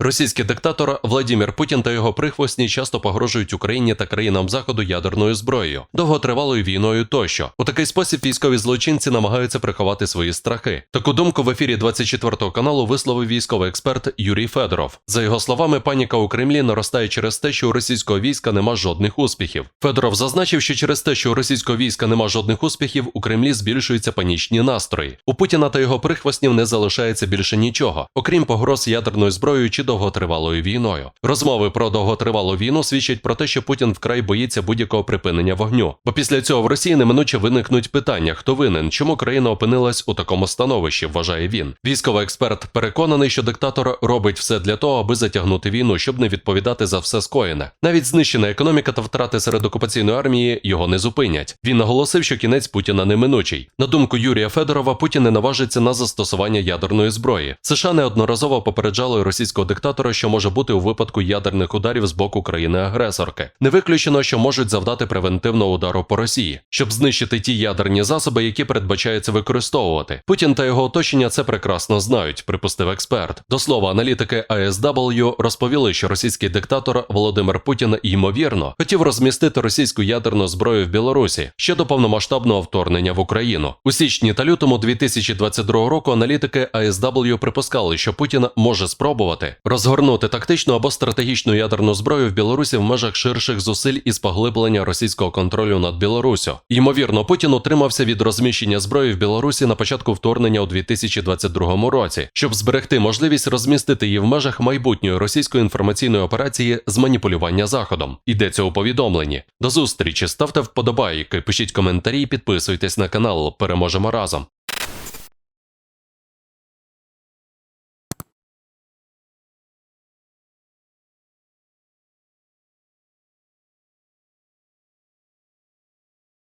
Російський диктатор Владімір Путін та його прихвостні часто погрожують Україні та країнам заходу ядерною зброєю, довготривалою війною тощо. У такий спосіб військові злочинці намагаються приховати свої страхи. Таку думку в ефірі 24 каналу висловив військовий експерт Юрій Федоров. За його словами, паніка у Кремлі наростає через те, що у російського війська нема жодних успіхів. Федоров зазначив, що через те, що у російського війська нема жодних успіхів, у Кремлі збільшуються панічні настрої. У Путіна та його прихвостнів не залишається більше нічого, окрім погроз ядерною зброєю чи довготривалою війною. Розмови про довготривалу війну свідчать про те, що Путін вкрай боїться будь-якого припинення вогню. Бо після цього в Росії неминуче виникнуть питання, хто винен, чому країна опинилась у такому становищі, вважає він. Військовий експерт переконаний, що диктатор робить все для того, аби затягнути війну, щоб не відповідати за все скоєне. Навіть знищена економіка та втрати серед окупаційної армії його не зупинять. Він наголосив, що кінець Путіна неминучий. На думку Юрія Федорова, Путін не наважиться на застосування ядерної зброї. США неодноразово попереджали російського диктатора, що може бути у випадку ядерних ударів з боку країни-агресорки. Не виключено, що можуть завдати превентивного удару по Росії, щоб знищити ті ядерні засоби, які передбачається використовувати. Путін та його оточення це прекрасно знають, припустив експерт. До слова, аналітики ASW розповіли, що російський диктатор Володимир Путін ймовірно хотів розмістити російську ядерну зброю в Білорусі ще до повномасштабного вторгнення в Україну. У січні та лютому 2022 року аналітики ASW припускали, що Путін може спробувати розгорнути тактичну або стратегічну ядерну зброю в Білорусі в межах ширших зусиль із поглиблення російського контролю над Білоруссю. Ймовірно, Путін утримався від розміщення зброї в Білорусі на початку вторгнення у 2022 році, щоб зберегти можливість розмістити її в межах майбутньої російської інформаційної операції з маніпулювання заходом. Йдеться у повідомленні. До зустрічі ставте вподобайки, пишіть коментарі, підписуйтесь на канал. Переможемо разом.